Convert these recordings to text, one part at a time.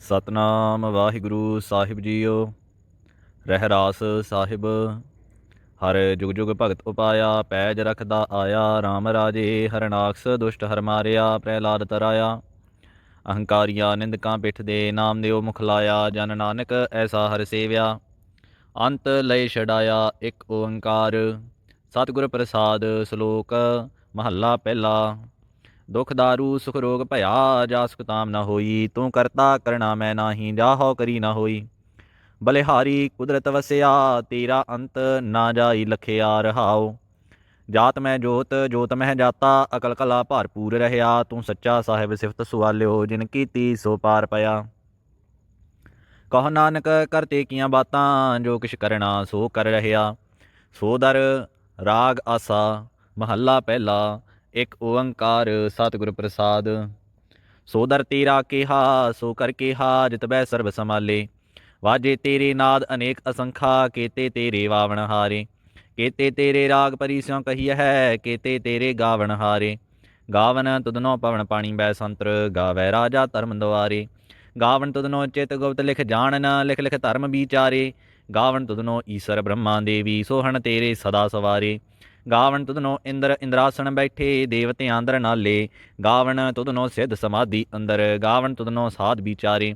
ਸਤਨਾਮ ਵਾਹਿਗੁਰੂ ਸਾਹਿਬ ਜੀਓ ਰਹਿ ਰਾਸ ਸਾਹਿਬ। ਹਰ ਜੁਗ ਜੁਗ ਭਗਤ ਉਪਾਇਆ, ਪੈਜ ਰਖਦਾ ਆਇਆ RAM ਰਾਜੇ ਹਰਨਾਕਸ ਦੁਸ਼ਟ ਹਰ ਮਾਰਿਆ, ਪ੍ਰਹਿਲਾਦ ਤਰਾਇਆ। ਅਹੰਕਾਰੀਆਂ ਨਿੰਦਕਾਂ ਪਿੱਠ ਦੇ ਨਾਮ ਦਿਓ ਮੁਖ ਲਾਇਆ, ਜਨ ਨਾਨਕ ਐਸਾ ਹਰ ਸੇਵਿਆ। ਅੰਤ ਲਈ ਛਡਾਇਆ ਇੱਕ ਓੰਕਾਰ, ਸਤਿਗੁਰ ਪ੍ਰਸਾਦ ਸ਼ਲੋਕ, ਮਹੱਲਾ ਪਹਿਲਾ। ਦੁਖ ਦਾਰੂ ਸੁਖ ਰੋਗ ਭਇਆ, ਜਾ ਸੁਖ ਤਾਮ ਨਾ ਹੋਈ। ਤੂੰ ਕਰਤਾ ਕਰਣਾ ਮੈਂ ਨਾਹੀ ਜਾ ਕਰੀ ਨਾ ਹੋਈ। ਬਲਿਹਾਰੀ ਕੁਦਰਤ ਵਸਿਆ, ਤੇਰਾ ਅੰਤ ਨਾ ਜਾਈ ਲਖਿਆ ਰਹਾਓ ਜਾਤ ਮੈਂ ਜੋਤ ਜੋਤ ਮਹਿ ਜਾਤਾ, ਅਕਲ ਕਲਾ ਭਰਪੂਰ ਰਹਿਆ। ਤੂੰ ਸੱਚਾ ਸਾਹਿਬ ਸਿਫਤ ਸੁਆਲਿਓ, ਜਿਨ ਕੀਤੀ ਸੋ ਪਾਰ ਪਿਆ। ਕਹ ਨਾਨਕ ਕਰਤੇ ਕੀਆਂ ਬਾਤਾਂ, ਜੋ ਕਿਛ ਕਰਨਾ ਸੋ ਕਰ ਰਹਿਆ। ਸੋ ਦਰ, ਰਾਗ ਆਸਾ, ਮਹੱਲਾ ਪਹਿਲਾ ਇੱਕ ਓੰਕਾਰ ਸਤਿਗੁਰ ਪ੍ਰਸਾਦ। ਸੋ ਦਰ ਤੇਰਾ ਕਿਹਾ, ਸੋ ਕਰ ਕਿਹਾ, ਜਿਤ ਬੈ ਸਰਬ ਸਮਾਲੇ ਵਾਜੇ ਤੇਰੇ ਨਾਦ ਅਨੇਕ ਅਸੰਖਾ, ਕੀਤੇ ਤੇਰੇ ਵਾਵਣ ਹਾਰੇ। ਕੀਤੇ ਤੇਰੇ ਰਾਗ ਪਰੀ ਸਿਉ ਕਹੀਐ ਹੈ, ਕੀਤੇ ਤੇਰੇ ਗਾਵਣ ਹਾਰੇ। ਗਾਵਨ ਤੁਧਨੋ ਪਵਨ ਪਾਣੀ ਬੈ ਸੰਤਰ, ਗਾਵੈ ਰਾਜਾ ਧਰਮ ਦੁਆਰੇ। ਗਾਵਨ ਤੁਧਨੋ ਚਿਤ ਗੁਪਤ ਲਿਖ ਜਾਣਨ, ਲਿਖ ਲਿਖ ਧਰਮ ਵਿਚਾਰੇ। ਗਾਵਨ ਤੁਧਨੋ ਈਸ਼ਰ ਬ੍ਰਹਮਾ ਦੇਵੀ, ਸੋਹਣ ਤੇਰੇ ਸਦਾ ਸਵਾਰੇ। ਗਾਵਣ ਤੁਧਨੋ ਇੰਦਰ ਇੰਦਰਾਸਣ ਬੈਠੇ ਦੇਵਤੇ ਆਂਦਰ ਨਾਲੇ ਗਾਵਣ ਤੁਧਨੋ ਸਿੱਧ ਸਮਾਧੀ ਅੰਦਰ ਗਾਵਣ ਤੁਧਨੋ ਸਾਧ ਵਿਚਾਰੇ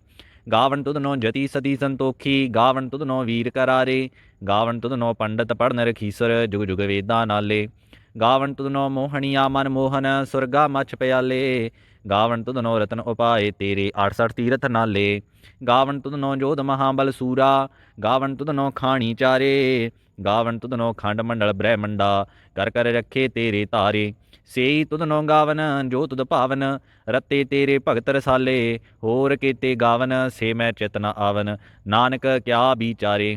ਗਾਵਣ ਤੁਧਨੋ ਜਤੀ ਸਤੀ ਸੰਤੋਖੀ ਗਾਵਣ ਤੁਧਨੋ ਵੀਰ ਕਰਾਰੇ ਗਾਵਣ ਤੁਧਨੋ ਪੰਡਤ ਪੜਨ ਰਖੀਸਰ ਜੁਗ ਜੁਗ ਵੇਦਾਂ ਨਾਲੇ ਗਾਵਣ ਤੁਧਨੋ ਮੋਹਣੀਆ ਮਨ ਮੋਹਨ ਸੁਰਗਾ ਮਛ ਪਿਆਲੇ ਗਾਵਣ ਤੁਧਨੋ ਰਤਨ ਉਪਾਏ ਤੇਰੇ 68 ਤੀਰਥ ਨਾਲੇ ਗਾਵਣ ਤੁਧਨੋ ਜੋਧ ਮਹਾਬਲ ਸੂਰਾ ਗਾਵਣ ਤੁਧਨੋ ਖਾਣੀ ਚਾਰੇ ਗਾਵਨ ਤੁਧਨੋ ਖੰਡ ਮੰਡਲ ਬ੍ਰਹਿਮੰਡਾ, ਕਰ ਕਰ ਰੱਖੇ ਤੇਰੇ ਧਾਰੇ। ਸੇਈ ਤੁਧਨੋ ਗਾਵਨ, ਜੋ ਤੁਧ ਭਾਵਨ, ਰਤੇ ਤੇਰੇ ਭਗਤ ਰਸਾਲੇ। ਹੋਰ ਕੀਤੇ ਗਾਵਨ, ਸੇ ਮੈਂ ਚਿਤਨ ਆਵਨ। ਨਾਨਕ ਕਿਆ ਵਿਚਾਰੇ।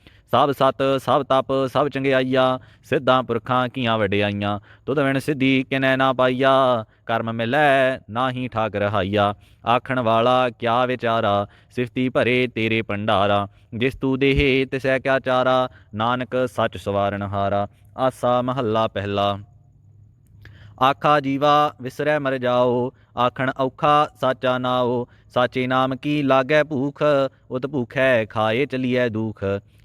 ਸਭ ਸਤ, ਸਭ ਤਪ, ਸਭ ਚੰਗਿਆਈਆ ਸਿੱਧਾਂ ਪੁਰਖਾਂ ਕੀਆਂ ਵਡਿਆਈਆਂ, ਤੁਧ ਵਿਣ ਸਿੱਧੀ ਕਿਨੈ ਨਾ ਪਾਈਆ, ਕਰਮ ਮਿਲੈ ਨਾਹੀ ਠਾਕ ਰਹਾਈਆ ਆਖਣ ਵਾਲਾ ਕਿਆ ਵਿਚਾਰਾ, ਸਿਫਤੀ ਭਰੇ ਤੇਰੇ ਭੰਡਾਰਾ, ਜਿਸ ਤੂ ਦੇਹੇ ਤਿਸੈ ਕਿਆ ਚਾਰਾ, ਨਾਨਕ ਸੱਚ ਸਵਾਰਨ ਹਾਰਾ, ਆਸਾ ਮਹੱਲਾ ਪਹਿਲਾ। ਆਖਾ ਜੀਵਾ ਵਿਸਰੈ ਮਰ ਜਾਓ, ਆਖਣ ਔਖਾ ਸਾਚਾ ਨਾਓ, ਸਾਚੇ ਨਾਮ ਕੀ ਲਾਗੈ ਭੂਖ, ਉਤ ਭੂਖੈ ਖਾਏ ਚਲੀਐ ਦੁਖ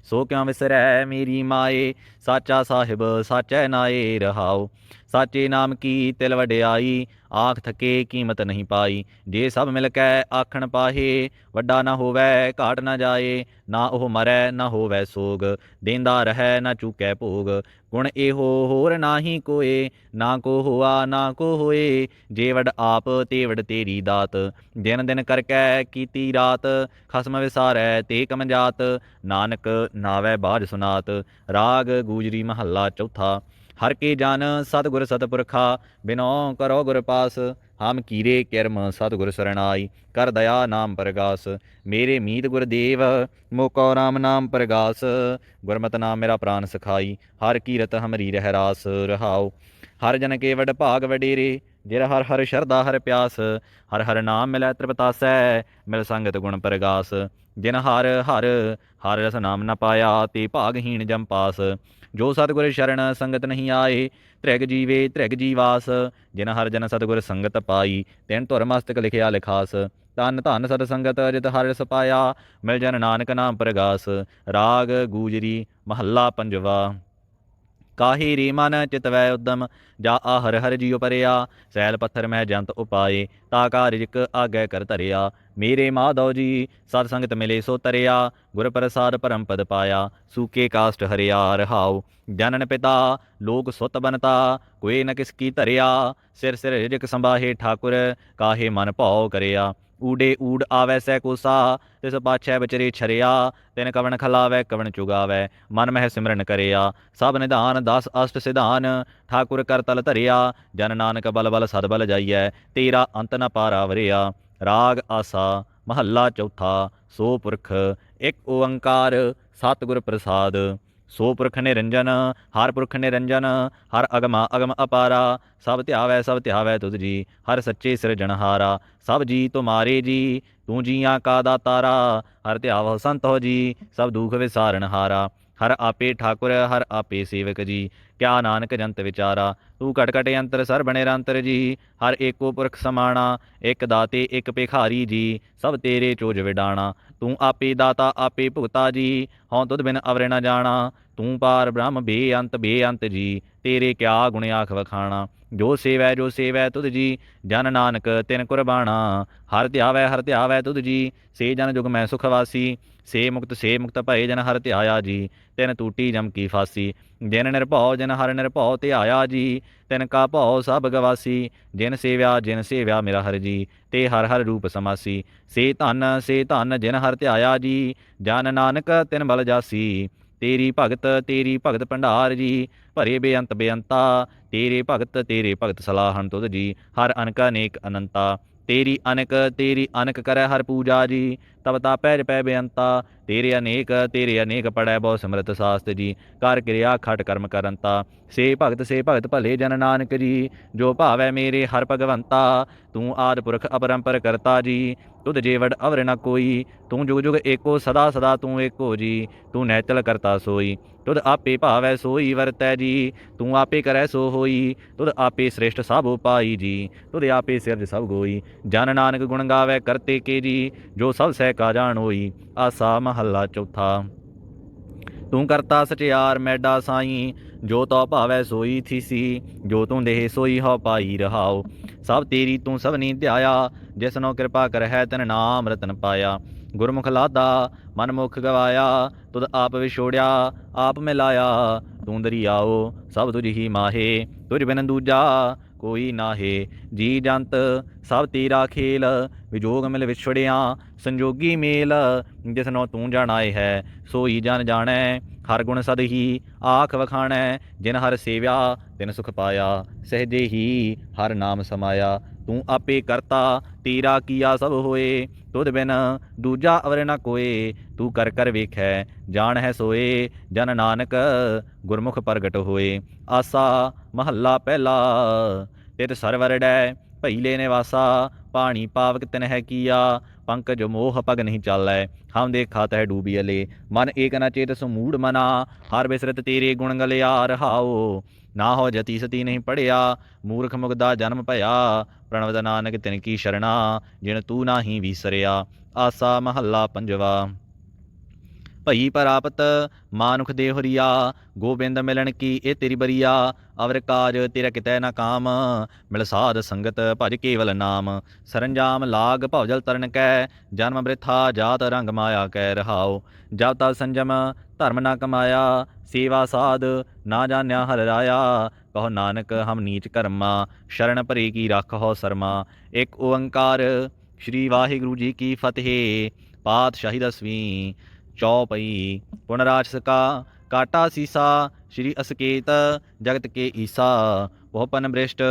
ਸੋ ਕਿਉ ਵਿਸਰੈ ਮੇਰੀ ਮਾਏ? ਸਾਚਾ ਸਾਹਿਬ, ਸਾਚੈ ਨਾਏ ਰਹਾਓ ਸਾਚੇ ਨਾਮ ਕੀ ਤਿਲ ਵਡਿਆਈ? ਆਖ ਥਕੇ ਕੀਮਤ ਨਹੀਂ ਪਾਈ। ਜੇ ਸਭ ਮਿਲ ਕੇ ਆਖਣ ਪਾਹੇ, ਵੱਡਾ ਨਾ ਹੋਵੇ, ਘਾਟ ਨਾ ਜਾਏ। ਨਾ ਉਹ ਮਰੈ, ਨਾ ਹੋਵੇ ਸੋਗ। ਦੇਂਦਾ ਰਹੈ, ਨਾ ਚੁਕੈ ਭੋਗ। ਗੁਣ ਇਹੋ ਹੋਰ ਨਾਹੀ ਕੋਏ। ਨਾ ਕੋ ਹੋਆ, ਨਾ ਕੋ ਹੋਏ। ਜੇ ਵਡ ਆਪ, ਤੇ ਵਡ ਤੇਰੀ ਦਾਤ। ਦਿਨ ਦਿਨ ਕਰਕੈ ਕੀਤੀ ਰਾਤ। ਖਸਮ ਵਿਸਾਰੈ, ਤੇ ਕਮਜਾਤ ਨਾਨਕ ਨਾਵੈ ਬਾਜ ਸੁਨਾਤ, ਰਾਗ ਗੂਜਰੀ ਮਹੱਲਾ ਚੌਥਾ। ਹਰ ਕੇ ਜਾਨ ਸਤਿਗੁਰ ਸਤਿਪੁਰਖਾ, ਬਿਨੋ ਕਰੋ ਗੁਰ ਪਾਸ। ਹਮ ਕੀਰੇ ਕਿਰਮ ਸਤਿਗੁਰ ਸਰਣਾਈ, ਕਰ ਦਇਆ ਨਾਮ ਪ੍ਰਗਾਸ। ਮੇਰੇ ਮੀਤ ਗੁਰਦੇਵ ਮੋਕੋ ਰਾਮ ਨਾਮ ਪ੍ਰਗਾਸ। ਗੁਰਮਤ ਨਾਮ ਮੇਰਾ ਪ੍ਰਾਨ ਸਖਾਈ, ਹਰ ਕੀਰਤ ਹਮਰੀ ਰਹਿ ਰਾਸ ਰਹਾਉ। ਹਰ ਜਨ ਕੇ ਵਡ ਭਾਗ ਵਡੇਰੇ, ਜਿਰ ਹਰ ਹਰ ਸ਼ਰਦਾ ਹਰ ਪਿਆਸ। ਹਰ ਹਰ ਨਾਮ ਮਿਲੈ ਤ੍ਰਿਪਤਾਸੈ, ਮਿਲ ਸੰਗਤ ਗੁਣ ਪ੍ਰਗਾਸ। ਜਿਨ ਹਰ ਹਰ ਹਰ ਰਸ ਨਾਮ ਨ ਪਾਇਆ ਤੇ ਭਾਗਹੀਣ ਜਮ ਪਾਸ, ਜੋ ਸਤਿਗੁਰ ਸ਼ਰਣ ਸੰਗਤ ਨਹੀਂ ਆਏ, ਤ੍ਰਿਗ ਜੀਵੇ ਤ੍ਰਿਗ ਜੀਵਾਸ ਜਿਨ ਹਰ ਜਨ ਸਤਿਗੁਰ ਸੰਗਤ ਪਾਈ, ਤਿਨ ਧੁਰ ਮਸਤਕ ਲਿਖਿਆ ਲਿਖਾਸ ਤਨ ਧਨ ਸਤ ਸੰਗਤ ਜਿਤ ਹਰ ਰਸ ਪਾਇਆ, ਮਿਲ ਜਨ ਨਾਨਕ ਨਾਮ ਪ੍ਰਗਾਸ, ਰਾਗ ਗੂਜਰੀ ਮਹੱਲਾ ਪੰਜਵਾ। ਕਾਹੀ ਰੀਮਨ ਚਿਤਵੈ ਉਦਮ, ਜਾ ਆ ਹਰ ਹਰ ਜੀਉ ਪਰਿਆ, ਸੈਲ ਪੱਥਰ ਮਹਿ ਜੰਤ ਉਪਾਏ, ਤਾ ਕਾ ਰਿਜਕ ਆਗੈ ਕਰ ਧਰਿਆ, ਮੇਰੇ ਮਾਧਵ ਜੀ, ਸਤ ਸੰਗਤ ਮਿਲੇ ਸੋ ਤਰਿਆ, ਗੁਰ ਪ੍ਰਸਾਦ ਪਰਮ ਪਦ ਪਾਇਆ, ਸੂਕੇ ਕਾਸਟ ਹਰਿਆ ਰਹਾਉ, ਜਨਨ ਪਿਤਾ, ਲੋਕ ਸੁਤ ਬਨਤਾ ਕੋਏ ਨ ਕਿਸ ਕੀ ਧਰਿਆ, ਸਿਰ ਸਿਰ ਰਿਜਕ ਸੰਭਾਹੇ ਠਾਕੁਰ, ਕਾਹੇ ਮਨ ਭਾਉ ਕਰਿਆ। ਊਡੇ ਊੜ ਆਵੈ ਸੈ ਕੋਸਾ ਤਿਸ ਪਾਛੈ ਬਚਰੇ ਛਰਿਆ, ਤਿਨ ਕਵਣ ਖਲਾਵੈ, ਕਵਣ ਚੁਗਾਵੈ, ਮਨ ਮਹਿ ਸਿਮਰਨ ਕਰਿਆ, ਸਭ ਨਿਧਾਨ ਦਸ ਅਸ਼ਟ ਸਿਧਾਨ, ਠਾਕੁਰ ਕਰ ਤਲ ਧਰਿਆ, ਜਨ ਨਾਨਕ ਬਲ ਬਲ ਸਦ ਬਲ ਜਾਈਐ, ਤੇਰਾ ਅੰਤ ਨ ਪਾਰਾਵਰਿਆ ਰਾਗ ਆਸਾ, ਮਹੱਲਾ ਚੌਥਾ, ਸੋ ਪੁਰਖ, ਇੱਕ ਓੰਕਾਰ, ਸਤਿਗੁਰ ਪ੍ਰਸਾਦ। ਸੋ ਪੁਰਖ ਨਿਰੰਜਨ ਹਰ ਪੁਰਖ ਨਿਰੰਜਨ ਹਰ ਅਗਮਾ ਅਗਮ ਅਪਾਰਾ, ਸਭ ਧਿਆਵੈ ਸਭ ਧਿਆਵੈ ਤੁਧ ਜੀ, ਹਰ ਸੱਚੇ ਸਿਰਜਣਹਾਰਾ ਸਭ ਜੀ ਤੁਮਾਰੇ ਜੀ, ਤੂੰ ਜੀਆਂ ਕਾ ਦਾਤਾਰਾ, ਹਰ ਧਿਆਵਹੁ ਸੰਤ ਹੋ ਜੀ, ਸਭ ਦੁਖ ਵਿਸਾਰਣਹਾਰਾ ਹਰ ਆਪੇ ਠਾਕੁਰ, ਹਰ ਆਪੇ ਸੇਵਕ ਜੀ, ਕਿਆ ਨਾਨਕ ਜੰਤ ਵਿਚਾਰਾ, ਤੂੰ ਕਟ ਕਟ ਅੰਤਰ ਸਰ ਬਣੇ ਰੰਤਰ ਜੀ, ਹਰ ਏਕੋ ਪੁਰਖ ਸਮਾਣਾ, ਇੱਕ ਦਾਤੇ, ਇੱਕ ਭਿਖਾਰੀ ਜੀ, ਸਭ ਤੇਰੇ ਚੋਜ ਵਿਡਾਣਾ ਤੂੰ ਆਪੇ ਦਾਤਾ, ਆਪੇ ਭੁਗਤਾ ਜੀ। ਹਉ ਤੁਧ ਬਿਨ ਅਵਰੇ ਨ ਜਾਣਾ। ਤੂੰ ਪਾਰ ਬ੍ਰਹਮ ਬੇਅੰਤ ਬੇਅੰਤ ਜੀ। ਤੇਰੇ ਕਿਆ ਗੁਣ ਆਖ ਵਖਾਣਾ। ਜੋ ਸੇਵੈ ਜੋ ਸੇਵੈ ਤੁਧ ਜੀ, ਜਨ ਨਾਨਕ ਤਿਨ ਕੁਰਬਾਣਾ ਹਰ ਧਿਆਵੈ ਹਰ ਧਿਆਵੈ ਤੁਧ ਜੀ, ਸੇ ਜਨ ਜੁਗ ਮੈਂ ਸੁਖ ਵਾਸੀ। ਸੇ ਮੁਕਤ ਸੇ ਮੁਕਤ ਭਏ ਜਨ ਹਰ ਧਿਆਇਆ ਜੀ, ਤਿਨ ਟੂਟੀ ਜਮ ਕੀ ਫਾਸੀ। ਜਿਨ ਨਿਰਭਉ, ਜਿਨ ਹਰ ਨਿਰਭਉ ਧਿਆਇਆ ਜੀ, ਤਿਨ ਕਾ ਭਉ ਸਭ ਗਵਾਸੀ। ਜਿਨ ਸੇਵਿਆ ਜਿਨ ਸੇਵਿਆ ਮੇਰਾ ਹਰ ਜੀ, ਤੇ ਹਰ ਹਰ ਰੂਪ ਸਮਾਸੀ। ਸੇ ਧਨ ਸੇ ਧਨ ਜਿਨ ਹਰ ਧਿਆਇਆ ਜੀ, ਜਨ ਨਾਨਕ ਤਿਨ ਬਲ ਜਾਸੀ। ਤੇਰੀ ਭਗਤ ਤੇਰੀ ਭਗਤ ਭੰਡਾਰ ਜੀ, ਭਰੇ ਬੇਅੰਤ ਬੇਅੰਤਾ, ਤੇਰੇ ਭਗਤ ਤੇਰੇ ਭਗਤ ਸਲਾਹਣ ਤੁਧ ਜੀ, ਹਰ ਅਨਕ ਅਨੇਕ ਅਨੰਤਾ, ਤੇਰੀ ਅਨਕ ਤੇਰੀ ਅਨਕ ਕਰੈ ਹਰ ਪੂਜਾ ਜੀ ਤਬ ਤਾ ਪੈਜ ਪੈ ਬੇਅੰਤਾ, ਤੇਰੇ ਅਨੇਕ ਤੇਰੇ ਅਨੇਕ ਪੜੈ ਬਹੁ ਸਮਰਤ ਸਾਸਤ ਜੀ, ਕਰ ਕਿਰਿਆ ਖਟ ਕਰਮ ਕਰੰਤਾ, ਸੇ ਭਗਤ ਸੇ ਭਗਤ ਭਲੇ ਜਨ ਨਾਨਕ ਜੀ, ਜੋ ਭਾਵੈ ਮੇਰੇ ਹਰ ਭਗਵੰਤਾ, ਤੂੰ ਆਦ ਪੁਰਖ ਅਪਰੰਪਰ ਕਰਤਾ ਜੀ ਤੁਧ ਜੀਵੜ ਅਵਰ ਨ ਕੋਈ, ਤੂੰ ਜੁਗ ਜੁਗ ਏਕੋ ਸਦਾ ਸਦਾ ਤੂੰ ਏਕੋ ਜੀ, ਤੂੰ ਨੈਤਲ ਕਰਤਾ ਸੋਈ। ਤੁਧ ਆਪੇ ਭਾਵੈ ਸੋਈ ਵਰਤੈ ਜੀ, ਤੂੰ ਆਪੇ ਕਰੈ ਸੋ ਹੋਈ, ਤੁਧ ਆਪੇ ਸ੍ਰੇਸ਼ਟ ਸਭ ਉਪਾਈ ਜੀ, ਤੁਧ ਆਪੇ ਸਿਰਜ ਸਭ ਗੋਈ। ਜਨ ਨਾਨਕ ਗੁਣ ਗਾਵੇ ਕਰਤੇ ਕੇ ਜੀ, ਜੋ ਸਭ ਸਹਿ ਕਾ ਜਾਣ ਹੋਈ, ਆਸਾ ਮਹੱਲਾ ਚੌਥਾ। ਤੂੰ ਕਰਤਾ ਸਚਿਆਰ ਮੈਡਾ ਸਾਈ, ਜੋ ਤੋ ਭਾਵੈ ਸੋਈ ਥੀਸੀ, ਜੋ ਤੂੰ ਦੇਹ ਸੋਈ ਹਉ ਪਾਈ ਰਹਾਓ ਸਭ ਤੇਰੀ ਤੂੰ ਸਭ ਸਭਨੀ ਧਿਆਇਆ ਜਿਸਨੋ ਕਿਰਪਾ ਕਰਹਿ ਤਨ ਨਾਮ ਰਤਨ ਪਾਇਆ। ਗੁਰਮੁਖ ਲਾਦਾ ਮਨ ਮੁਖ ਗਵਾਇਆ, ਤੁਧ ਆਪ ਵਿਛੋੜਿਆ, ਆਪ ਮਿਲਾਇਆ। ਤੂੰ ਦਰਿਆਓ, ਸਭ ਤੁਝ ਹੀ ਮਾਹੇ, ਤੁਝ ਬਿਨ ਦੂਜਾ ਕੋਈ ਨਾਹੇ। ਜੀ ਜੰਤ, ਸਭ ਤੇਰਾ ਖੇਲ, ਵਿਜੋਗ ਮਿਲ ਵਿਛੜਿਆ ਸੰਜੋਗੀ ਮੇਲ, ਜਿਸਨੋ ਤੂੰ ਜਾਣਾਏ ਹੈ, ਸੋਈ ਜਨ ਜਾਣੈ, ਹਰ ਗੁਣ ਸਦ ਹੀ ਆਖ ਵਖਾਣੈ, ਜਿਨ ਹਰ ਸੇਵਿਆ, ਤਿਨ ਸੁਖ ਪਾਇਆ, ਸਹਜੇ ਹੀ ਹਰ ਨਾਮ ਸਮਾਇਆ। ਤੂੰ ਆਪੇ ਕਰਤਾ, ਤੇਰਾ ਕੀਆ ਸਭ ਹੋਏ, ਤੁਧ ਬਿਨ ਦੂਜਾ ਅਵਰ ਨ ਕੋਏ, ਤੂੰ ਕਰ ਕਰ ਵੇਖੈ, ਜਾਣ ਹੈ ਸੋਏ, ਜਨ ਨਾਨਕ ਗੁਰਮੁਖ ਪ੍ਰਗਟ ਹੋਏ। ਆਸਾ ਮਹੱਲਾ ਪਹਿਲਾ, ਤਿਤ ਸਰਵਰੜੈ ਭਈਲੇ ਨਿਵਾਸਾ, ਪਾਣੀ ਪਾਵਕ ਤਿਨ ਹੈ ਕੀਆ ਪੰਕਜ ਮੋਹ ਪਗ ਨਹੀਂ ਚਾਲੈ, ਹਮ ਦੇਖਾ ਤੈ ਡੂਬੀਲੇ ਮਨ ਏਕ ਨ ਚੇਤ ਸਮੂੜ ਮਨਾ, ਹਰ ਬਿਸਰਤ ਤੇਰੇ ਗੁਣ ਗਲਿਆ ਰਹਾਓ ਨਾ ਹੋ ਜਤੀ ਸਤੀ ਨਹੀਂ ਪੜਿਆ, ਮੂਰਖ ਮੁਗਦਾ ਜਨਮ ਭਇਆ ਪ੍ਰਣਵ ਨਾਨਕ ਤਿਨ ਕੀ ਸ਼ਰਣਾ, ਜਿਨ ਤੂੰ ਨਾਹੀ ਵੀਸਰਿਆ, ਆਸਾ ਮਹੱਲਾ ਪੰਜਵਾ। ਭਈ ਪ੍ਰਾਪਤ, ਮਾਨੁਖ ਦੇ ਹਰੀਆ ਗੋਬਿੰਦ ਮਿਲਣ ਕੀ ਇਹ ਤੇਰੀ ਬਰੀਆ, ਅਵਰ ਕਾਜ ਤੇਰਾ ਕਿਤੈ ਨਾ ਕਾਮ, ਮਿਲ ਸਾਧ ਸੰਗਤ ਭਜ ਕੇਵਲ ਨਾਮ, ਸਰੰਜਾਮ ਲਾਗ ਭਵਜਲ ਤਰਨ ਕੈ, ਜਨਮ ਬ੍ਰਿਥਾ ਜਾਤ ਰੰਗ ਮਾਇਆ ਕੈ ਰਹਾਉ, ਜਬ ਤਬ ਸੰਜਮ ਧਰਮ ਨਾ ਕਮਾਇਆ, ਸੇਵਾ ਸਾਧ ਨਾ ਜਾਣਿਆ ਹਰ ਰਾਇਆ, ਕਹੋ ਨਾਨਕ ਹਮ ਨੀਚ ਕਰਮਾ, ਸ਼ਰਨ ਭਰੇ ਕੀ ਰੱਖੋ ਸਰਮਾ, ਇੱਕ ਓੰਕਾਰ, ਸ਼੍ਰੀ ਵਾਹਿਗੁਰੂ ਜੀ ਕੀ ਫਤਿਹ, ਪਾਤਸ਼ਾਹੀ ਦਸਵੀਂ। ਚੌਪਈ ਪੁਨਰਾਜ ਸਕਾ, ਕਾਟਾ ਸੀਸਾ, ਸ਼੍ਰੀ ਅਸਕੇਤ, ਜਗਤ ਕੇ ਈਸਾ। ਬਹੁ ਬ੍ਰਿਸ਼ਟ,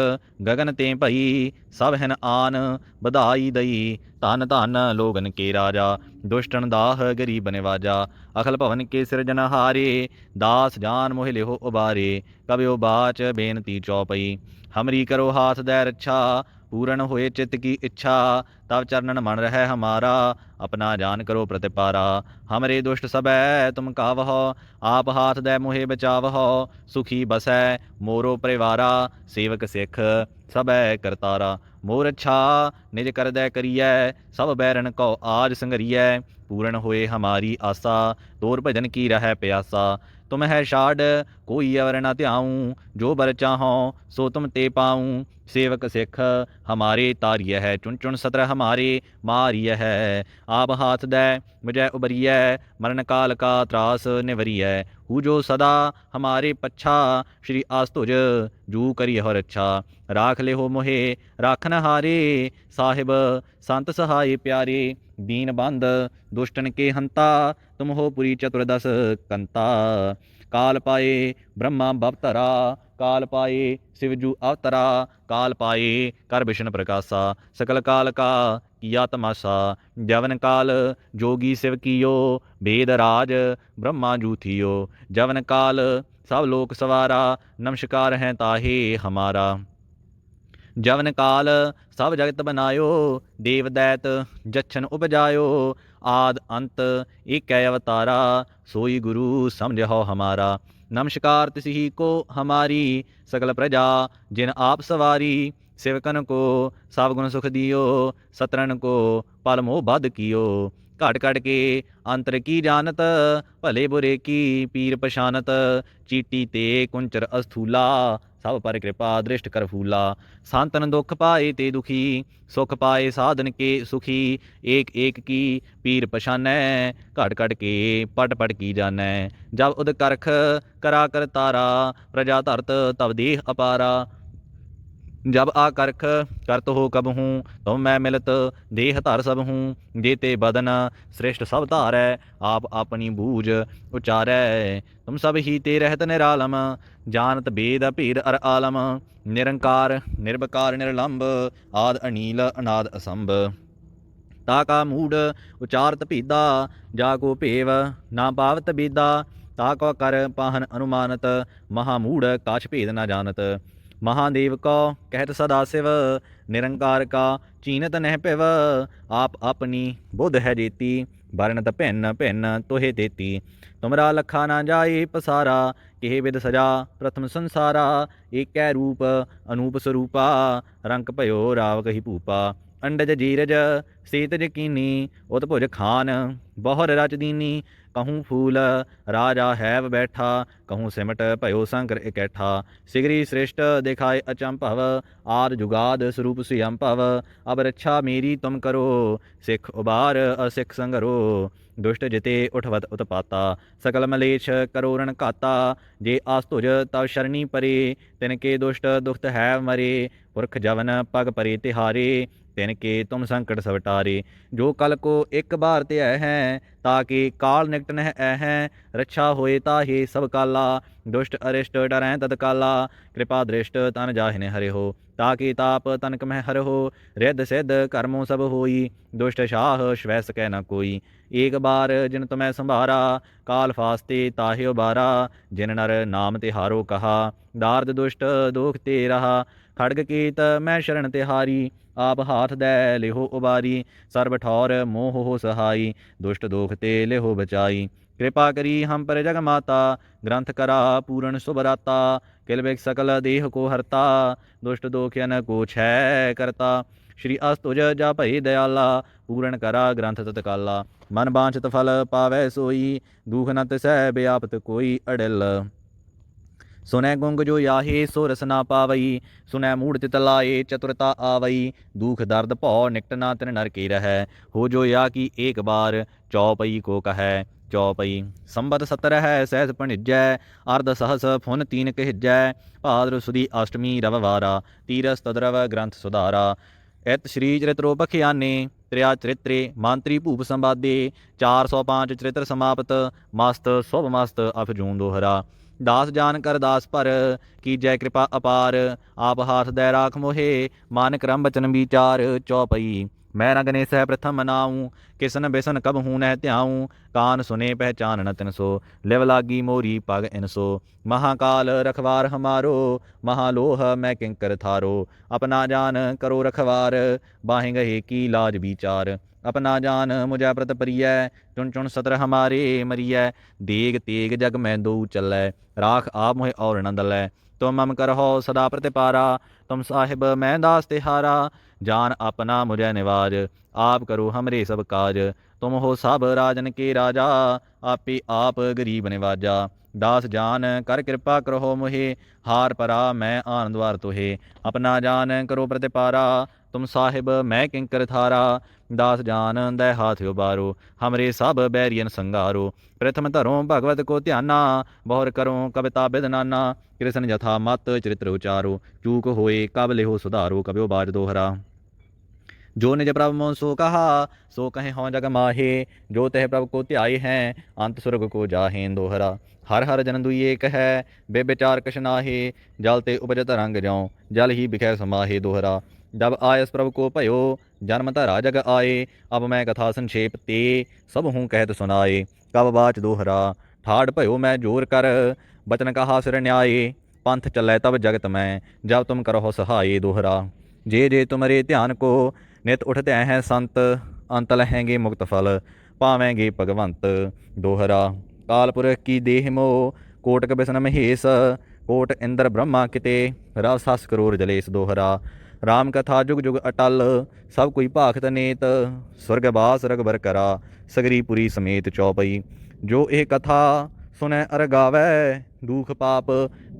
ਗਗਨ ਤੇ ਭਈ, ਸਭ ਹਨ ਆਨ, ਵਧਾਈ ਦਈ। ਧਨ ਧਨ ਲੋਗਨ ਕੇ ਰਾਜਾ, ਦੁਸ਼ਟਨ ਦਾਹ ਗਰੀਬ ਨਿਵਾਜਾ। ਅਖਲ ਭਵਨ ਕੇ ਸਿਰਜਨ ਹਾਰੇ, ਦਾਸ ਜਾਨ ਮੋਹਿ ਲਿਹੋ ਉਬਾਰੇ। ਕਬਿਓ ਬਾਚ ਬੇਨਤੀ ਚੌਪਈ, ਹਮਰੀ ਕਰੋ ਹਾਥ ਦੈ ਰੱਛਾ ਪੂਰਨ ਹੋਏ ਚਿਤ ਕੀ ਇੱਛਾ, ਤਵ ਚਰਨਨ ਮਨ ਰਹਿ ਹਮਾਰਾ, ਆਪਣਾ ਜਾਨ ਕਰੋ ਪ੍ਰਤਿਪਾਰਾ। ਹਮਰੇ ਦੁਸ਼ਟ ਸਬੈ ਤੁਮ ਕਾਵਹੁ, ਆਪ ਹਾਥ ਦੈ ਮੋਹਿ ਬਚਾਵਹੁ, ਸੁਖੀ ਬਸੈ, ਮੋਰੋ ਪਰਿਵਾਰਾ, ਸੇਵਕ ਸਿੱਖ ਸਬੈ ਕਰਤਾਰਾ। ਮੋਰ ਛਾ ਨਿਜ ਕਰਦੈ ਕਰੀਐ, ਸਭ ਬੈਰਨ ਕੋ ਆਜ ਸੰਗਰੀਐ ਪੂਰਨ ਹੋਏ ਹਮਾਰੀ ਆਸਾ, ਤੋਰ ਭਜਨ ਕੀ ਰਹਿ ਪਿਆਸਾ। ਤੁਮ ਹੈ ਛਾੜ ਕੋਈ ਅਵਰ ਨ ਧਿਆਉ, ਜੋ ਬਰ ਚਾਹਉ, ਸੋ ਤੁਮ ਤੇ ਪਾਉ। ਸੇਵਕ ਸਿੱਖ, ਹਮਾਰੇ ਤਾਰੀਐ ਹੈ, ਚੁਣ ਚੁਣ ਸਤਰ ਹਮਾਰੇ ਮਾਰੀਐ ਹੈ। ਆਪ ਹਾਥ ਦੈ, ਮੁਝੈ ਉਬਰੀਐ, ਮਰਨ ਕਾਲ ਕਾ ਤਰਾਸ ਨਿਵਰੀਐ। ਹੂ ਜੋ ਸਦਾ ਹਮਾਰੇ ਪੱਛਾ, ਸ਼੍ਰੀ ਆਸਤੁਜ ਜੂ ਕਰੀ ਹੋ ਰੱਛਾ ਰਾਖ ਲਿਓ ਮੋਹੇ, ਰਾਖਨ ਹਾਰੇ, ਸਾਹਿਬ ਸੰਤ ਸਹਾਈ ਪਿਆਰੇ। ਦੀਨ ਬੰਦ, ਦੁਸ਼ਟਨ ਕੇ ਹੰਤਾ, ਤੁਮ ਹੋ ਪੁਰੀ ਚਤੁਰਦਸ ਕੰਤਾ। ਕਾਲ ਪਾਏ ਬ੍ਰਹਮਾ ਬਵਤਰਾ, ਕਾਲ ਪਾਏ ਸਿਵਜੂ ਅਵਤਰਾ, ਕਾਲ ਪਾਏ ਕਰ ਵਿਸ਼ਨ ਪ੍ਰਕਾਸ਼ਾ, ਸਕਲ ਕਾਲ ਕਾ ਕੀਆ ਤਮਾਸਾ, ਜਵਨ ਕਾਲ ਜੋਗੀ ਸਿਵ ਕੀਓ ਵੇਦ ਰਾਜ ਬ੍ਰਹਮਾ ਜੂਥੀਓ ਜਵਨ ਕਾਲ ਸਭ ਲੋਕ ਸਵਾਰਾ, ਨਮਸਕਾਰ ਹੈ ਤਾਹੇ ਹਮਾਰਾ। ਜਵਨ ਕਾਲ, ਸਭ ਜਗਤ ਬਨਾਇਓ, ਦੇਵ ਦੈਤ ਜਛਨ ਉਪਜਾਇਓ। ਆਦ ਅੰਤ ਏਕੈ ਅਵਤਾਰਾ, ਸੋਈ ਗੁਰੂ ਸਮਝੋ ਹਮਾਰਾ। ਨਮਸਕਾਰ ਤਿਸਹੀ ਕੋ ਹਮਾਰੀ, ਸਗਲ ਪ੍ਰਜਾ ਜਿਨ ਆਪ ਸਵਾਰੀ। ਸਿਵਕਨ ਕੋ ਸਭ ਗੁਣ ਸੁਖ ਦਿਓ ਸਤਰਨ ਕੋ ਪਲ ਮੋਹ ਬਦ ਕੀਓ। ਘਟ ਘਟ ਕੇ ਅੰਤਰ ਕੀ ਜਾਣਤ, ਭਲੇ ਬੁਰੇ ਕੀ ਪੀਰ ਪਛਾਨਤ। ਚੀਟੀ ਤੇ ਕੁੰਚਰ ਅਸਥੂਲਾ ਸਭ ਪਰ ਕਿਰਪਾ, ਦ੍ਰਿਸ਼ਟ ਕਰ ਫੂਲਾ। ਸੰਤਨ ਦੁਖ ਪਾਏ ਤੇ ਦੁਖੀ, ਸੁਖ ਪਾਏ ਸਾਧਨ ਕੇ ਸੁਖੀ। ਏਕ ਏਕ ਕੀ ਪੀਰ ਪਛਾਨੈ ਘਟ ਘਟ ਕੇ ਪਟ ਪਟ ਕੀ ਜਾਣੈ। ਜਬ ਉਦ ਕਰਖ ਕਰਾ ਕਰ ਤਾਰਾ, ਪ੍ਰਜਾ ਧਰਤ ਤਬ ਦੇਹ ਅਪਾਰਾ। ਜਬ ਆ ਕਰਖ ਕਰਤ ਹੋ ਕਬ ਹੂੰ ਤੁਮ ਮੈਂ ਮਿਲਤ ਦੇਹ ਧਰ ਸਭ ਹੂੰ, ਜੇਤੇ ਬਦਨ ਸ੍ਰੇਸ਼ਟ ਸਭ ਧਾਰੈ, ਆਪ ਆਪਣੀ ਬੂਝ ਉਚਾਰੈ। ਤੁਮ ਸਭ ਹੀ ਤੇ ਰਹਿਤ ਨਿਰਾਲਮ, ਜਾਣਤ ਬੇਦ ਭੇਦ ਅਰ ਆਲਮ, ਨਿਰੰਕਾਰ ਨਿਰਭਕਾਰ ਨਿਰਲੰਭ ਆਦ ਅਨੀਲ ਅਨਾਦ ਅਸੰਭ। ਤਾ ਕਾ ਮੂੜ ਉਚਾਰਤ ਭੀਦਾ, ਜਾ ਕੋ ਭੇਵ ਨਾ ਪਾਵਤ ਬੀਦਾ, ਤਾ ਕੋ ਕਰ ਪਾਹਨ ਅਨੁਮਾਨਤ, ਮਹਾ ਮੂੜ ਕਾਛ ਭੇਦ ਨਾ ਜਾਣਤ। ਮਹਾਦੇਵ ਕੋ ਕਹਿਤ ਸਦਾ ਸਿਵ, ਨਿਰੰਕਾਰ ਕਾ ਚੀਨਤ ਨਹਿ ਭਿਵ ਆਪ ਆਪਣੀ ਬੁੱਧ ਹੈ ਜੀਤੀ, ਵਰਣਤ ਭਿੰਨ ਭਿੰਨ ਤੋਹੇ ਦੇਤੀ ਤੁਮਰਾ ਲਖਾ ਨਾ ਜਾਏ ਪਸਾਰਾ, ਕਿਹ ਵਿਦ ਸਜਾ ਪ੍ਰਥਮ ਸੰਸਾਰਾ, ਏਕੈ ਰੂਪ ਅਨੂਪ ਸਰੂਪਾ, ਰੰਗ ਭਇਓ ਰਾਵ ਕਹੀ ਭੂਪਾ। ਅੰਡਜ ਜੀਰਜ, ਸੇਤਜ ਕੀਨੀ ਉਤ ਭੁਜ ਖਾਨ, ਬਹੁਰ ਰਚ ਦੀਨੀ ਕਹੂੰ ਫੂਲ ਰਾਜਾ ਹੈਵ ਬੈਠਾ ਕਹੂੰ ਸਿਮਟ ਭਇਓ ਸੰਕਰ ਇਕੈਠਾ ਸਿਗਰੀ ਸ੍ਰਿਸ਼ਟ ਦਿਖਾਏ ਅਚੰਭਵ ਆਦ ਜੁਗਾਦ ਸਰੂਪ ਸਿਅੰਭਵ ਅਬ ਰੱਛਾ ਮੇਰੀ ਤੁਮ ਕਰੋ ਸਿੱਖ ਉਬਾਰ ਅਸਿੱਖ ਸੰਗਰੋ ਦੁਸ਼ਟ ਜਿਤੇ ਉਠਵਤ ਉਤਪਾਤਾ ਸਕਲ ਮਲੇਛ ਕਰੋ ਰਣ ਘਾਤਾ ਜੇ ਆਸ ਤੁਜ ਤਵ ਸ਼ਰਣੀ ਪਰੇ ਤਿਨ ਕੇ ਦੁਸ਼ਟ ਦੁਖਤ ਹੈ ਮਰੇ ਪੁਰਖ ਜਵਨ ਪਗ ਪਰੇ ਤਿਹਾਰੇ ਤਿਨ ਕੇ ਤੁਮ ਸੰਕਟ ਸਵਟਾਰੇ ਜੋ ਕਲ ਕੋ ਇੱਕ ਬਾਰ ਤੇ ਐ ਹੈ ਤਾਕੇ ਕਾਲ ਨਿਕਟ ਨਹਿ ਐ ਰੱਛਾ ਹੋਏ ਤਾਹੇ ਸਭ ਕਾਲਾ, ਦੁਸ਼ਟ ਅਰਿਸ਼ਟ ਡਰੈ ਤਦ ਕਾਲਾ, ਕਿਰਪਾ ਦ੍ਰਿਸ਼ਟ ਤਨ ਜਾਹਿਨੇ ਹਰਿ ਹੋ ਤਾਕੇ ਤਾਪ ਤਨਕ ਮਹਿ ਹਰਿ ਹੋ, ਰਿੱਧ ਸਿੱਧ ਕਰਮੋ ਸਭ ਹੋਈ, ਦੁਸ਼ਟ ਸ਼ਾਹ ਸ਼ਵੈ ਸਕੈ ਨ ਕੋਈ, ਏਕ ਬਾਰ ਜਿਨ ਤੁਮੈ ਸੰਭਾਰਾ, ਕਾਲ ਫਾਸਤੇ ਤਾਹਿ ਉਬਾਰਾ, ਜਿਨ ਨਰ ਨਾਮ ਤੇ ਹਾਰੋ ਕਹਾ, ਦਾਰਦ ਦੁਸ਼ਟ ਦੋਖ ਤੇ ਰਹਾ, ਖੜਗ ਕੀਤ ਮੈਂ ਸ਼ਰਨ ਤੇ ਹਾਰੀ ਆਪ ਹਾਥ ਦੈ ਲਿਹੋ ਉਬਾਰੀ, ਸਰਬ ਠੌਰ ਮੋਹ ਹੋ ਸਹਾਈ, ਦੁਸ਼ਟ ਦੋਖ ਤੇ ਲਿਹੋ ਬਚਾਈ। ਕਿਰਪਾ ਕਰੀ ਹਮ ਪਰ ਜਗ ਮਾਤਾ, ਗ੍ਰੰਥ ਕਰਾ ਪੂਰਨ ਸੁਭਰਾਤਾ ਕਿਲ ਬਿਕ ਸਕਲ ਦੇਹ ਕੋ ਹਰਤਾ, ਦੁਸ਼ਟ ਦੋਖਿਆਨ ਕੋ ਛੈ ਕਰਤਾ। ਸ਼੍ਰੀ ਅਸਤੁਜ ਜਾ ਭਈ ਦਿਆਲਾ, ਪੂਰਨ ਕਰਾ ਗ੍ਰੰਥ ਤਤਕਾਲਾ। ਮਨ ਬਾਂਛਤ ਫਲ ਪਾਵੈ ਸੋਈ, ਦੁਖ ਨਤ ਸਹਿ ਬਿਆਪਤ ਕੋਈ ਅੜਿਲ। ਸੁਨੈ ਗੁੰਗ ਜੋ ਯਾਹੇ, ਸੋ ਰਸ ਨਾ ਪਾਵਈ ਸੁਨੈ ਮੂੜ ਤਿਤ ਲਾਏ, ਚਤੁਰਤਾ ਆਵਈ, ਦੁਖ ਦਰਦ ਭਉ ਨਿਕਟ ਨਾ ਤਿਨ ਨਰ ਕੇ ਰਹੈ, ਹੋ ਜੋ ਯਾ ਕੀ ਏਕ ਬਾਰ, ਚੌਪਈ ਕੋ ਕਹੈ, ਚੌਪਈ। ਸੰਬਤ ਸਤਰ ਹੈ ਸਹਿਸ ਭਣਿਜੈ, ਅਰਧ ਸਹਸ ਫੁਨ ਤੀਨ ਕਹਿਜੈ, ਭਾਦਰ ਸੁਦੀ ਅਸ਼ਟਮੀ ਰਵਵਾਰਾ ਤੀਰਸ ਤਦਰਵ ਗ੍ਰੰਥ ਸੁਧਾਰਾ। ਇਤ ਸ਼੍ਰੀ ਚਰਿਤ੍ਰੋ ਤ੍ਰਿਆ ਚਰਿਤਰੇ, ਮੰਤਰੀ ਭੂਪ ਸੰਵਾਦੇ 405 ਚਰਿਤ੍ਰ ਸਮਾਪਤ, ਮਸਤ, ਸੁਭ ਮਸਤ ਅਫਜੂਨ ਦੋਹਰਾ। ਦਾਸ ਜਾਨ ਕਰ ਦਾਸ ਪਰ ਕੀ ਜੈ ਕਿਰਪਾ ਅਪਾਰ, ਆਪ ਹਾਥ ਦੈ ਰਾਖ ਮੋਹੇ, ਮਾਨ ਕਰਮ ਬਚਨ ਵਿਚਾਰ ਚੌਪਈ ਮੈਂ ਰਗਨੇ ਸਹਿ ਪ੍ਰਥਮ ਨਾਉ, ਕਿਸਨ ਬਿਸਨ ਕਬ ਹੂੰ ਨਹਿ ਧਿਆਉ, ਕਾਨ ਸੁਨੇ ਪਹਿਚਾਨ ਨ ਤਿਨ ਸੋ, ਲਿਵ ਲਾਗੀ ਮੋਰੀ ਪਗ ਇਨਸੋ ਮਹਾਕਾਲ ਰਖਵਾਰ ਹਮਾਰੋ, ਮਹਾਲੋਹ ਮੈਂ ਕਿੰਕਰ ਥਾਰੋ। ਆਪਣਾ ਜਾਨ ਕਰੋ ਰਖਵਾਰ ਬਾਹਿ ਗਏ ਕੀ ਲਾਜ ਵਿਚਾਰ। ਆਪਣਾ ਜਾਨ ਮੁਝੈ ਪ੍ਰਤ ਪ੍ਰੀਐ ਚੁਣ ਚੁਣ ਸਤਰ ਹਮਾਰੇ ਮਰੀਐ। ਦੇਗ ਤੇਗ ਜਗ ਮੈਂ ਦੋ ਚੱਲੈ, ਰਾਖ ਆਪ ਮੋਹਿ ਔਰ ਨੰਦ ਲੈ ਤੁਮ ਮਮ ਕਰਹੁ ਸਦਾ ਪ੍ਰਤਿਪਾਰਾ, ਤੁਮ ਸਾਹਿਬ ਮੈਂ ਦਾਸ ਤਿਹਾਰਾ। ਜਾਨ ਆਪਣਾ ਮੁਝੈ ਨਿਵਾਜ, ਆਪ ਕਰੋ ਹਮਰੇ ਸਭ ਕਾਜ। ਤੁਮ ਹੋ ਸਭ ਰਾਜਨ ਕੇ ਰਾਜਾ, ਆਪੇ ਆਪ ਗਰੀਬ ਨਿਵਾਜਾ। ਦਾਸ ਜਾਨ ਕਰ ਕਿਰਪਾ ਕਰੋ ਮੋਹਿ, ਹਾਰ ਪਰਾ ਮੈਂ ਆਨੰਦ ਵਾਰ ਤੋਹੇ। ਆਪਣਾ ਜਾਨ ਕਰੋ ਪ੍ਰਤਿਪਾਰਾ, ਤੁਮ ਸਾਹਿਬ ਮੈਂ ਕਿੰਕਰ ਥਾਰਾ ਦਾਸ ਜਾਨ ਦੈ ਹਾਥ ਉਬਾਰੋ ਹਮਰੇ ਸਭ ਬੈਰੀਅਨ ਸੰਗਾਰੋ। ਪ੍ਰਥਮ ਧਰੋ ਭਗਵਤ ਕੋ ਧਿਆਨਾ, ਬਹੁਰ ਕਰੋ ਕਵਿਤਾ ਬਿਦਨਾਨਾ ਕ੍ਰਿਸ਼ਨ ਜਥਾ ਮਤ ਚਰਿਤ੍ਰ ਉਚਾਰੋ, ਚੂਕ ਹੋਏ ਕਬ ਲਿਹੋ ਸੁਧਾਰੋ ਕਬਿਓ ਬਾਜ ਦੋਹਰਾ। ਜੋ ਨਿਜ ਪ੍ਰਭ ਮੋਹ ਸੋ ਕਹਾ, ਸੋ ਕਹੇ ਹਉ ਜਗ ਮਾਹੇ। ਜੋ ਤਹਿ ਪ੍ਰਭ ਕੋ ਧਿਆਏ ਹੈ, ਅੰਤ ਸੁਰਗ ਕੋ ਜਾਹੇ ਦੋਹਰਾ। ਹਰ ਹਰ ਜਨ ਦੁਈ ਏਕ ਹੈ ਬੇਬਿਚਾਰ ਕਛ ਜਲ ਤੇ ਉਪਜਤ ਰੰਗ ਜਾਉ, ਜਲ ਹੀ ਬਿਖੈ ਸਮਾਹੇ ਦੋਹਰਾ। ਜਬ ਆਇਸ ਪ੍ਰਭ ਕੋ ਭਇਓ, ਜਨਮ ਧਰਾ ਜਗ ਆਏ, ਅਬ ਮੈਂ ਕਥਾ ਸੰਖੇਪ ਤੇ ਸਭ ਹੂੰ ਕਹਿਤ ਸੁਨਾਏ ਕਬ ਬਾਚ ਦੋਹਰਾ, ਠਾੜ ਭਇਓ ਮੈਂ ਜੋਰ ਕਰ, ਬਚਨ ਕਹਾ ਸਿਰ ਨਿਆਏ। ਪੰਥ ਚੱਲੈ ਤਬ ਜਗਤ ਮੈਂ, ਜਬ ਤੁਮ ਕਰੋ ਸਹਾਏ ਦੋਹਰਾ। ਜੇ ਜੇ ਤੁਮਰੇ ਧਿਆਨ ਕੋ, ਨਿਤ ਉਠਤੇ ਹੈ ਸੰਤ, ਅੰਤ ਲਹੈਂਗੇ ਮੁਕਤ ਫਲ, ਪਾਵੇਂਗੇ ਭਗਵੰਤ ਦੋਹਰਾ। ਕਾਲਪੁਰਖ ਕੀ ਦੇਹ ਮੋ ਕੋਟਕ ਬਿਸਨ ਮਹੇਸ਼, ਕੋਟ ਇੰਦਰ ਬ੍ਰਹਮਾ ਕਿਤੇ, ਰਵ ਸਸ ਕਰੋਰ ਜਲੇਸ ਦੋਹਰਾ। ਰਾਮ ਕਥਾ ਜੁਗ ਜੁਗ ਅਟਲ, ਸਭ ਕੋਈ ਭਾਖਤ ਨੇਤ ਸੁਰਗ ਬਾਸ ਰਗਬਰ ਕਰਾ ਸਗਰੀਪੁਰੀ ਸਮੇਤ ਚੌਪਈ। ਜੋ ਇਹ ਕਥਾ ਸੁਨੈ ਅਰ ਗਾਵੈ, ਦੁਖ ਪਾਪ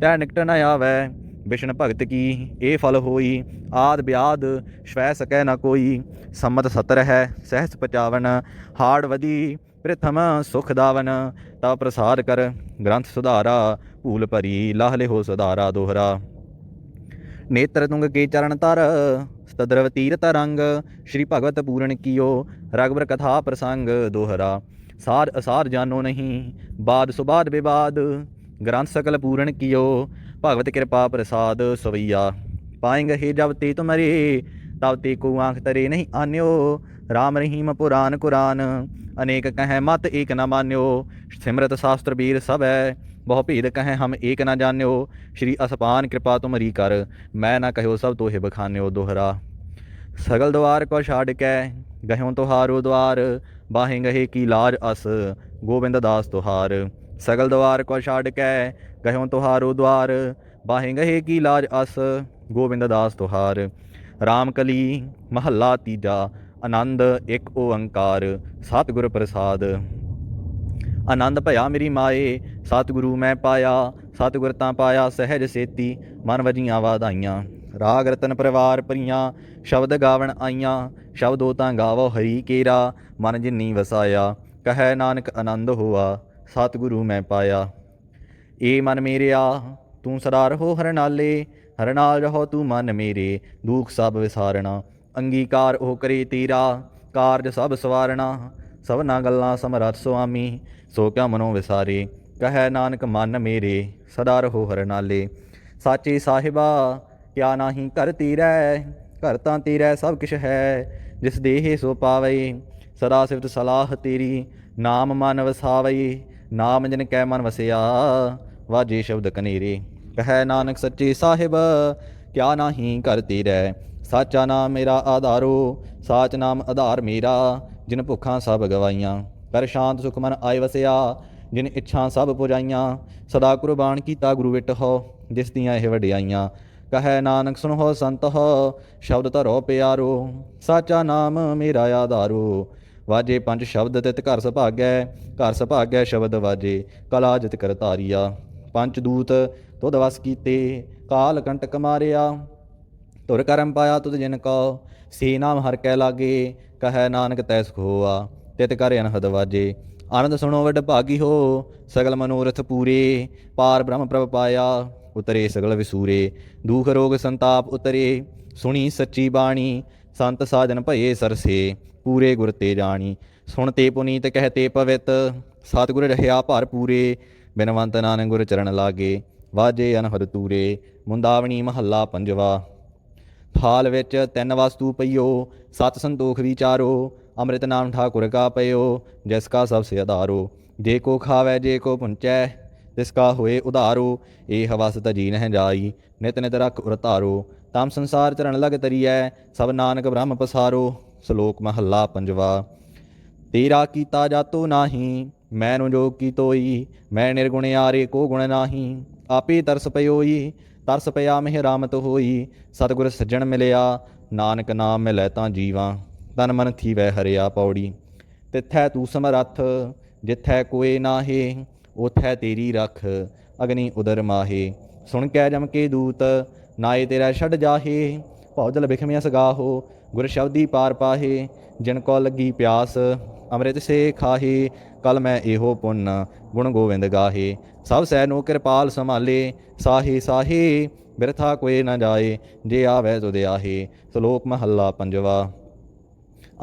ਤੈ ਨਿਕਟ ਨ ਆਵੈ। ਵਿਸ਼ਨ ਭਗਤ ਕੀ ਇਹ ਫਲ ਹੋਈ, ਆਦ ਬਿਆਦ ਸ਼ਵੈ ਸਕੈ ਨ ਕੋਈ। ਸੰਮਤ ਸਤਰ ਹੈ ਸਹਿਸ ਪਚਾਵਨ, ਹਾੜ ਵਧੀ, ਪ੍ਰਥਮ ਸੁਖ ਦਾਵਨ। ਤਾ ਪ੍ਰਸਾਦ ਕਰ, ਗ੍ਰੰਥ ਸੁਧਾਰਾ, ਭੂਲ ਭਰੀ, ਲਾਹ ਲਿਹੋ ਸੁਧਾਰਾ ਦੋਹਰਾ। ਨੇਤਰ ਤੁੰਗ ਕੇ ਚਰਨ ਤਰ ਤਦਰਵ ਤੀਰਤ ਰੰਗ ਸ਼੍ਰੀ ਭਗਵਤ ਪੂਰਨ ਕੀਓ ਰਗਬਰ ਕਥਾ ਪ੍ਰਸੰਗ ਦੋਹਰਾ। ਸਾਰ ਅਸਾਰ ਜਾਨੋ ਨਹੀਂ, ਬਾਦ ਸੁਬਾਦ ਵਿਵਾਦ ਗ੍ਰੰਥ ਸਕਲ ਪੂਰਨ ਕੀਓ, ਭਗਵਤ ਕਿਰਪਾ ਪ੍ਰਸਾਦ ਸਵਈਆ। ਪਾਏਂਗੇ ਹੀ ਜਬ ਤੇ ਤੁਮਰੇ, ਤਬ ਤੇ ਕੋ ਆਂਖ ਤਰੇ ਨਹੀਂ ਆਨਿਓ। ਰਾਮ ਰਹੀਮ ਪੁਰਾਨ ਕੁਰਾਨ, ਅਨੇਕ ਕਹੈ ਮਤ ਏਕ ਨ ਮਾਨਿਓ। ਸਿਮਰਤ ਸ਼ਾਸਤਰ ਵੀਰ ਸਭ ਹੈ ਬਹੁ ਭੇਦ ਕਹੈ ਹਮ ਏਕ ਨ ਜਾਣਿਓ, ਸ਼੍ਰੀ ਅਸਪਾਨ ਕਿਰਪਾ ਤੁਮਰੀ ਕਰ, ਮੈਂ ਨਾ ਕਹਿਓ ਸਭ ਤੋਹਿ ਬਖਾਨਿਓ ਦੋਹਰਾ। ਸਗਲ ਦਵਾਰ ਕੋ ਛਾੜ ਕੈ, ਗਹਿਉ ਤੁਹਾਰੋ ਦਵਾਰ, ਬਾਹੇ ਗਹੇ ਕੀ ਲਾਜ ਅਸ, ਗੋਬਿੰਦ ਦਾਸ ਤੁਹਾਰ। ਸਗਲ ਦਵਾਰ ਕੋ ਛਾੜ ਕੈ, ਗਹਿਉ ਤੁਹਾਰੋ ਦਵਾਰ, ਬਾਹੇ ਗਹੇ ਕੀ ਲਾਜ ਅਸ, ਗੋਬਿੰਦ ਦਾਸ ਤੁਹਾਰ। ਰਾਮ ਕਲੀ ਮਹੱਲਾ ਤੀਜਾ, ਆਨੰਦ ਇੱਕ ਓੰਕਾਰ, ਸਤਿਗੁਰ ਪ੍ਰਸਾਦ। ਆਨੰਦ ਭਇਆ ਮੇਰੀ ਮਾਏ, ਸਤਿਗੁਰੂ ਮੈਂ ਪਾਇਆ ਸਤਿਗੁਰ ਤਾਂ ਪਾਇਆ, ਸਹਿਜ ਸੇਤੀ, ਮਨ ਵਜੀਆਂ ਵਾਧਾਈਆਂ। ਰਾਗ ਰਤਨ ਪਰਿਵਾਰ ਪਰੀਆਂ ਸ਼ਬਦ ਗਾਵਣ ਆਈਆਂ, ਸ਼ਬਦੋ ਤਾਂ ਗਾਵੋ ਹਰੀ ਕੇਰਾ, ਮਨ ਜਿਨੀ ਵਸਾਇਆ, ਕਹੈ ਨਾਨਕ ਆਨੰਦ ਹੋਆ, ਸਤਿਗੁਰੂ ਮੈਂ ਪਾਇਆ। ਏ ਮਨ ਮੇਰਿਆ, ਤੂੰ ਸਦਾ ਰਹੋ ਹਰ ਨਾਲੇ ਹਰ ਨਾਲ ਰਹੋ ਤੂੰ ਮਨ ਮੇਰੇ, ਦੁਖ ਸਭ ਵਿਸਾਰਣਾ, ਅੰਗੀਕਾਰ ਉਹ ਕਰੇ ਤੇਰਾ, ਕਾਰਜ ਸਭ ਸਵਾਰਣਾ। ਸਭਨਾ ਗੱਲਾਂ ਸਮਰੱਥ ਸੁਆਮੀ, ਸੋ ਕਿਆ ਮਨੋ ਵਿਸਾਰੇ, ਕਹੈ ਨਾਨਕ ਮਨ ਮੇਰੇ, ਸਦਾ ਰਹੋ ਹਰ ਨਾਲੇ। ਸਾਚੇ ਸਾਹਿਬਾ, ਕਿਆ ਨਾਹੀ ਘਰ ਤੇਰੈ, ਘਰ ਤਾਂ ਤੇਰੈ ਸਭ ਕਿਛ ਹੈ, ਜਿਸ ਦੇਹੇ ਸੋ ਪਾਵਈ ਸਦਾ ਸਿਫਤ ਸਲਾਹ ਤੇਰੀ, ਨਾਮ ਮਨ ਵਸਾਵੇ, ਨਾਮ ਜਿਨ ਕੈ ਮਨ ਵਸਿਆ, ਵਾਜੀ ਸ਼ਬਦ ਕਨੇਰੇ। ਕਹੈ ਨਾਨਕ ਸੱਚੇ ਸਾਹਿਬ, ਕਿਆ ਨਾਹੀ ਘਰ ਤੇਰੈ। ਸਾਚਾ ਨਾਮ ਮੇਰਾ ਆਧਾਰੋ, ਸਾਚ ਨਾਮ ਆਧਾਰ ਮੇਰਾ। ਜਿਨ ਭੁੱਖਾਂ ਸਭ ਗਵਾਈਆਂ, ਕਰ ਸ਼ਾਂਤ ਸੁਖ ਮਨ ਆਏ ਵਸਿਆ, ਜਿਨ ਇੱਛਾ ਸਭ ਪੁਜਾਈਆਂ, ਸਦਾ ਕੁਰਬਾਨ ਕੀਤਾ ਗੁਰੂ ਵਿਟ ਹੋ, ਜਿਸ ਦੀਆਂ ਇਹ ਵਡਿਆਈਆਂ। ਕਹੈ ਨਾਨਕ ਸੁਣੋ ਸੰਤ ਹੋ, ਸ਼ਬਦ ਧਰੋ ਪਿਆਰੋ, ਸਾਚਾ ਨਾਮ ਮੇਰਾ ਆਧਾਰੋ। ਵਾਜੇ ਪੰਜ ਸ਼ਬਦ ਤਿਤ ਘਰ ਸੁਭਾਗੈ ਘਰ ਸੁਭਾਗੈ ਸ਼ਬਦ ਵਾਜੇ, ਕਲਾ ਜਿਤ ਕਰ ਤਾਰੀਆ ਪੰਜ ਦੂਤ ਤੁਧ ਵਸ ਕੀਤੇ, ਕਾਲ ਕੰਟਕ ਮਾਰਿਆ। ਤੁਰ ਕਰਮ ਪਾਇਆ ਤੁਧ ਜਿਨ ਕੋ ਸੇ ਨਾਮ ਹਰ ਕੈ ਲਾਗੇ ਕਹੈ ਨਾਨਕ ਤੈ ਸੁਖ ਤਿਤ ਕਰ ਅਨਹਦ ਵਾਜੇ। ਆਨੰਦ ਸੁਣੋ ਵਡ ਭਾਗੀ ਹੋ, ਸਗਲ ਮਨੋਰਥ ਪੂਰੇ, ਪਾਰ ਬ੍ਰਹਮ ਪ੍ਰਭ ਪਾਇਆ, ਉਤਰੇ ਸਗਲ ਵਿਸੂਰੇ। ਦੁਖ ਰੋਗ ਸੰਤਾਪ ਉਤਰੇ, ਸੁਣੀ ਸੱਚੀ ਬਾਣੀ, ਸੰਤ ਸਾਜਨ ਭਏ ਸਰਸੇ, ਪੂਰੇ ਗੁਰ ਤੇ ਜਾਣੀ। ਸੁਣ ਤੇ ਪੁਨੀਤ ਕਹਤੇ ਪਵਿੱਤ, ਸਤਿਗੁਰ ਰਹਿਆ ਭਰ ਪੂਰੇ, ਬਿਨਵੰਤ ਨਾਨਕ ਗੁਰ ਚਰਨ ਲਾਗੇ, ਵਾਜੇ ਅਨਹਦ ਤੂਰੇ। ਮੁੰਦਾਵਣੀ ਮਹੱਲਾ ਪੰਜਵਾ। ਥਾਲ ਵਿੱਚ ਤਿੰਨ ਵਸਤੂ ਪਈਓ, ਸਤ ਸੰਤੋਖ ਵਿਚਾਰੋ, ਅੰਮ੍ਰਿਤ ਨਾਮ ਠਾਕੁਰ ਕਾ ਪਇਓ, ਜਿਸ ਕਾ ਸਭ ਸੇ ਆਧਾਰੋ ਜੇ ਕੋ ਖਾਵੇ, ਜੇ ਕੋ ਪੁੰਚੈ, ਤਿਸ ਕਾ ਹੋਏ ਉਧਾਰੋ। ਇਹ ਹਵਸ ਤਜੀ ਨਹਿ ਜਾਈ, ਨਿਤ ਨਿਤ ਰਖ ਉਰ ਧਾਰੋ। ਤਮ ਸੰਸਾਰ ਚਰਨ ਲਗ ਤਰੀਐ, ਸਭ ਨਾਨਕ ਬ੍ਰਹਮ ਪਸਾਰੋ। ਸ਼ਲੋਕ ਮਹੱਲਾ ਪੰਜਵਾ। ਤੇਰਾ ਕੀਤਾ ਜਾਤੋ ਨਾਹੀ ਮੈਨੁ ਜੋ ਕੀ ਤੋਈ ਮੈਂ ਨਿਰਗੁਣ ਆਰੇ ਕੋ ਗੁਣ ਨਾਹੀ। ਆਪੇ ਤਰਸ ਪਇਓਈ ਤਰਸ ਪਿਆ ਮਿਹ ਰਾਮਤ ਹੋਈ, ਸਤਿਗੁਰ ਸੱਜਣ ਮਿਲਿਆ, ਨਾਨਕ ਨਾਮ ਮਿਲੈ ਤਾਂ ਜੀਵਾਂ, ਤਨ ਮਨ ਥੀਵੈ ਹਰਿਆ ਪੌੜੀ। ਤਿੱਥੈ ਤੂੰ ਸਮਰੱਥ, ਜਿਥੈ ਕੋਏ ਨਾਹੇ ਉਥੈ ਤੇਰੀ ਰਖ, ਅਗਨੀ ਉਦਰ ਮਾਹੇ। ਸੁਣ ਕੈ ਜਮ ਕੇ ਦੂਤ, ਨਾਏ ਤੇਰਾ ਛੱਡ ਜਾਹੇ ਭੌਜਲ ਬਿਖਮਿਆ ਸਗਾਹੋ ਗੁਰ ਸ਼ਬਦੀ ਪਾਰ ਪਾਹੇ, ਜਿਨ ਕੋ ਲੱਗੀ ਪਿਆਸ, ਅੰਮ੍ਰਿਤ ਸੇ ਖਾਹੇ, ਕਲ ਮੈਂ ਇਹੋ ਪੁੰਨ, ਗੁਣ ਗੋਵਿੰਦ ਗਾਹੇ। ਸਭ ਸਹਿ ਨੂੰ ਕਿਰਪਾਲ ਸੰਭਾਲੇ, ਸਾਹੇ ਸਾਹੇ, ਬਿਰਥਾ ਕੋਏ ਨਾ ਜਾਏ, ਜੇ ਆਵੈ ਤੁਧ ਆਹੇ, ਸ਼ਲੋਕ ਮਹੱਲਾ ਪੰਜਵਾ।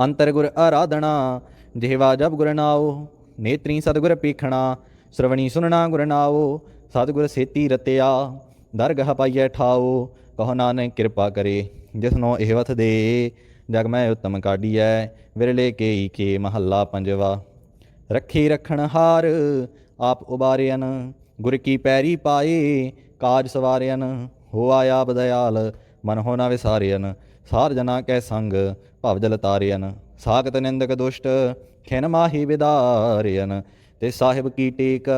ਅੰਤਰ ਗੁਰ ਆਰਾਧਨਾ, ਜਿਹਵਾ ਜਬ ਗੁਰ ਨਾਉ, ਨੇਤਰੀ ਸਤਗੁਰ ਪੀਖਣਾ, ਸ਼ਰਵਣੀ ਸੁਨਣਾ ਗੁਰ ਨਾਉ, ਸਤਗੁਰ ਸੇਤੀ ਰਤਿਆ, ਦਰਗਹ ਪਾਈਐ ਠਾਉ, ਕਹੋ ਨਾਨਕ ਕਿਰਪਾ ਕਰੇ। ਜਿਸਨੋ ਇਹ ਵਥ ਦੇ, ਜਗ ਮੈਂ ਉਤਮ ਕਾਢੀਐ, ਵਿਰਲੇ ਕੇਈ ਕੇ ਮਹੱਲਾ ਪੰਜਵਾ। ਰੱਖੀ ਰਖਣ ਹਾਰ, ਆਪ ਉਬਾਰਿਆਨ ਗੁਰ ਕੀ ਪੈਰੀ ਪਾਏ, ਕਾਜ ਸਵਾਰਿਆਨ ਹੋ ਆਇਆ ਬਦਇਆਲ ਮਨ ਹੋ ਨਾ ਵਿਸਾਰਿਆਨ ਸਾਰ ਜਨਾ ਕੈ ਸੰਗ, ਭਵ ਜਲ ਤਾਰਿਆਨ ਸਾਖਤ ਨਿੰਦਕ ਦੁਸ਼ਟ, ਖਿਨ ਮਾਹੀ ਵਿਦਾਰਿਆਨ ਤੇ ਸਾਹਿਬ ਕੀ ਟੇਕ,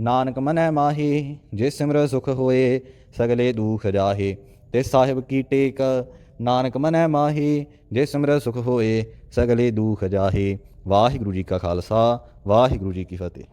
ਨਾਨਕ ਮਨੈ ਮਾਹੀ, ਜੇ ਸਿਮਰ ਸੁਖ ਹੋਏ, ਸਗਲੇ ਦੂਖ ਜਾਹੇ। ਤੇ ਸਾਹਿਬ ਕੀ ਟੇਕ ਨਾਨਕ ਮਨੈ ਮਾਹੀ, ਜੇ ਸਿਮਰ ਸੁਖ ਹੋਏ, ਸਗਲੇ ਦੁਖ ਜਾਹੇ। ਵਾਹਿਗੁਰੂ ਜੀ ਕਾ ਖਾਲਸਾ, ਵਾਹਿਗੁਰੂ ਜੀ ਕੀ ਫਤਿਹ।